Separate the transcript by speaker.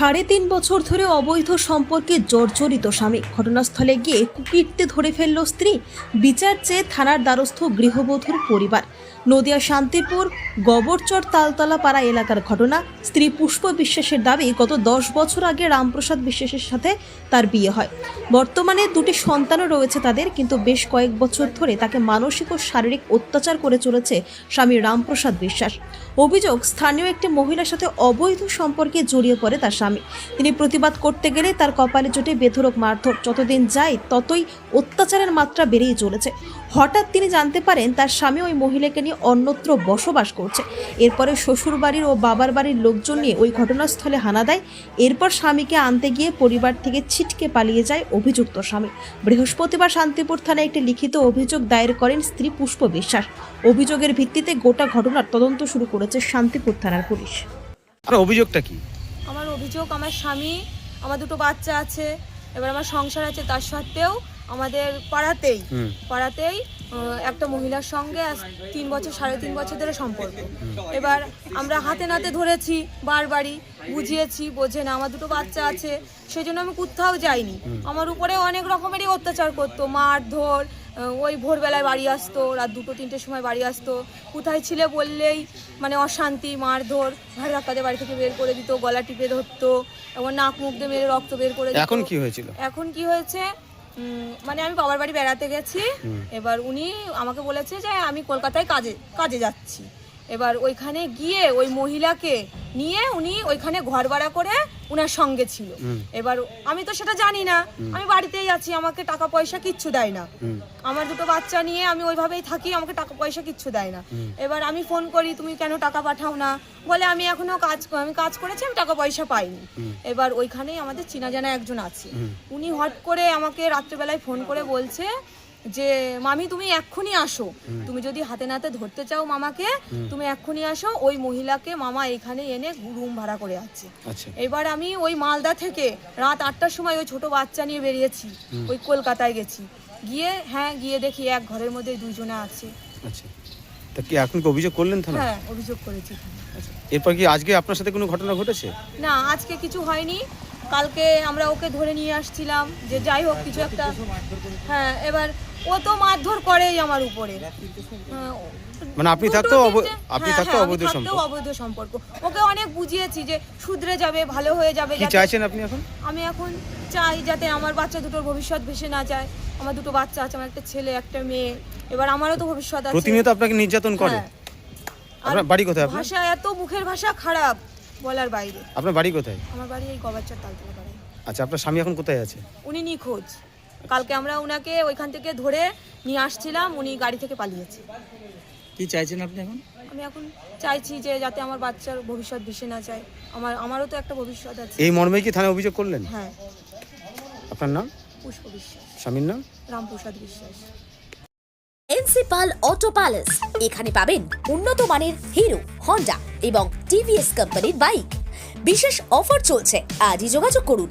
Speaker 1: সাড়ে তিন বছর ধরে অবৈধ সম্পর্কে জর্জরিত স্বামী। ঘটনাস্থলে গিয়ে কুকিরতে ধরে ফেলল স্ত্রী। বিচার চেয়ে থানার দ্বারস্থ গৃহবধূর পরিবার। নদিয়া শান্তিপুর, গবরচর, তালতলা পাড়া এলাকার ঘটনা। স্ত্রী পুষ্প বিশ্বাসের দাবি, গত দশ বছর আগে রামপ্রসাদ বিশ্বাসের সাথে তার বিয়ে হয়। বর্তমানে দুটি সন্তানও রয়েছে তাদের, কিন্তু বেশ কয়েক বছর ধরে তাকে মানসিক ও শারীরিক অত্যাচার করে চলেছে স্বামী রামপ্রসাদ বিশ্বাস। অভিযোগ, স্থানীয় একটি মহিলার সাথে অবৈধ সম্পর্কে জড়িয়ে পড়ে তার স্বামী। তিনি প্রতিবাদ করতে গেলে তার কপালে চোটে বেধরক মারধর। যতদিন যায়, ততই অত্যাচারের মাত্রা বেড়েই চলেছে। হঠাৎ তিনি জানতে পারেন তার স্বামী ওই মহিলাকে নিয়ে অন্যত্র বসবাস করছে। এরপরে শ্বশুর বাড়ির ও বাবার বাড়ির লোকজন নিয়ে ওই ঘটনাস্থলে হানা দেয়। এরপর স্বামীকে আনতে গিয়ে পরিবার থেকে ছিটকে পালিয়ে যায় অভিযুক্ত স্বামী। বৃহস্পতিবার শান্তিপুর থানায় একটি লিখিত অভিযোগ দায়ের করেন স্ত্রী পুষ্প বিশ্বাস। অভিযোগের ভিত্তিতে গোটা ঘটনার তদন্ত শুরু করেছে শান্তিপুর থানার পুলিশ।
Speaker 2: আপনার অভিযোগটা কি?
Speaker 3: আমার অভিযোগ আমার স্বামী আমার দুটো বাচ্চা আছে এবার আমার সংসার আছে তার সত্ত্বেও আমাদের পাড়াতেই পাড়াতেই একটা মহিলার সঙ্গে তিন বছর সাড়ে তিন বছর ধরে সম্পর্ক। এবার আমরা হাতে নাতে ধরেছি বারবারই বুঝিয়েছি বোঝে না আমার দুটো বাচ্চা আছে সেই জন্য আমি কোথাও যাইনি। আমার উপরে অনেক রকমেরই অত্যাচার করতো মারধর ওই ভোরবেলায় বাড়ি আসতো রাত দুটো তিনটের সময় বাড়ি আসতো কোথায় ছিলে বললেই মানে অশান্তি মারধর ঘাড় ধাক্কাতে বাড়ি থেকে বের করে দিত গলা টিপে ধরতো এবং নাক মুখ দিয়ে মেরে রক্ত বের করে দিত।
Speaker 2: এখন কি হয়েছিল?
Speaker 3: এখন কি হয়েছে? মানে আমি বাবার বাড়ি বেড়াতে গেছি। এবার উনি আমাকে বলেছে যে আমি কলকাতায় কাজে কাজে যাচ্ছি। এবার ওইখানে গিয়ে ওই মহিলাকে নিয়ে উনি ওইখানে ঘর ভাড়া করে উনার সঙ্গে ছিল। এবার আমি তো সেটা জানি না। আমি বাড়িতেই আছি আমাকে টাকা পয়সা কিচ্ছু দেয় না। আমার দুটো বাচ্চা নিয়ে আমি ওইভাবেই থাকি আমাকে টাকা পয়সা কিচ্ছু দেয় না। এবার আমি ফোন করি তুমি কেন টাকা পাঠাও না? বলে আমি এখনও কাজ আমি কাজ করেছি আমি টাকা পয়সা পাইনি। এবার ওইখানেই আমাদের চেনা জানা একজন আছে। উনি হট করে আমাকে রাত্রেবেলায় ফোন করে বলছে যে মামি তুমি এক্ষুনি আসো। তুমি যদি হাতে নাতে ধরতে চাও মামাকে তুমি এক্ষুনি আসো। ওই মহিলাকে মামা এখানে এনে রুম ভাড়া করে আছে।
Speaker 2: আচ্ছা।
Speaker 3: এবার আমি ওই মালদা থেকে রাত আটটার সময় ওই ছোট বাচ্চা নিয়ে বেরিয়েছি। ওই কলকাতায় গেছি। গিয়ে হ্যাঁ গিয়ে দেখি এক ঘরের মধ্যে দুইজনে আছে।
Speaker 2: আচ্ছা। তা কি এখন কি অভিযোগ করলেন থানা
Speaker 3: হ্যাঁ অভিযোগ করেছি।
Speaker 2: আচ্ছা। এরপর কি আজকে আপনার সাথে কোনো ঘটনা ঘটেছে?
Speaker 3: না আজকে কিছু হয়নি। কালকে আমরা ওকে ধরে নিয়ে আসছিলাম। যে যাই হোক কিছু একটা হ্যাঁ এবার ও তো মারধর করেই আমার উপরে। হ্যাঁ,
Speaker 2: মানে আপনি অব- আপনি
Speaker 3: হ্যাঁ,
Speaker 2: থাকতেও
Speaker 3: হ্যাঁ,
Speaker 2: অবৈধ
Speaker 3: থাকতেও
Speaker 2: সম্পর্ক?
Speaker 3: অবৈধ সম্পর্ক। ওকে অনেক বুঝিয়েছি যে শুধরে যাবে ভালো হয়ে যাবে
Speaker 2: কি চাইছেন আপনি এখন?
Speaker 3: আমি এখন চাই যাতে আমার বাচ্চা দুটোর ভবিষ্যৎ ভেসে না যায়। আমার দুটো বাচ্চা আছে আমার একটা ছেলে একটা মেয়ে। এবার আমারও তো ভবিষ্যৎ আছে।
Speaker 2: প্রতিনিয়ত আপনাকে নির্যাতন করে।
Speaker 3: হ্যাঁ।
Speaker 2: আপনার বাড়ি কোথায় আপনার?
Speaker 3: ভাষা এত মুখের ভাষা খারাপ বলার বাইরে।
Speaker 2: আপনার বাড়ি কোথায়?
Speaker 3: আমার বাড়ি এই গবাচ্চার তালতলা পাড়ায়।
Speaker 2: আচ্ছা আপনার স্বামী এখন কোথায় আছে?
Speaker 3: উনি নিখোঁজ। কালকে আমরা ওনাকে ওইখান থেকে ধরে নিয়ে আসছিলাম উনি গাড়ি থেকে পালিয়েছে।
Speaker 4: কি চাইছেন আপনি এখন?
Speaker 3: আমি এখন চাইছি যে যাতে আমার বাচ্চার ভবিষ্যৎ ভেসে না যায়। আমার আমারও তো একটা ভবিষ্যৎ আছে।
Speaker 2: এই মর্মে কি থানায় অভিযোগ করলেন?
Speaker 3: হ্যাঁ।
Speaker 2: আপনার নাম?
Speaker 3: পুষ্প বিশ্বাস।
Speaker 2: স্বামীর নাম?
Speaker 3: রামপ্রসাদ বিশ্বাস।
Speaker 5: এনসিপাল অটো প্যালেস। এখানে পাবেন উন্নত মানের হিরো হন্ডা এবং টিভিএস কোম্পানির বাইক। বিশেষ অফার চলছে। আজই যোগাযোগ করুন।